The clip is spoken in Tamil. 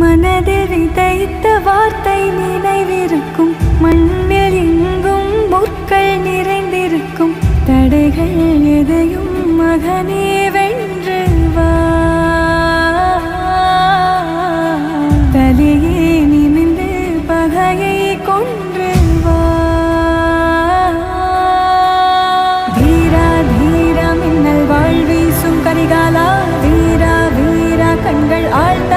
மனதில் விதைத்த வார்த்தை நினைவிருக்கும். மண்ணில் எங்கும் முற்கள் நிறைந்திருக்கும். தடைகள் எதையும் மகனே வென்று தலையே நிமிந்து பகையை கொன்று வா. தீரா மின்னல் வாழ் கரிகாலா. வீரா வீரா கண்கள் ஆழ்த்தாக்கும்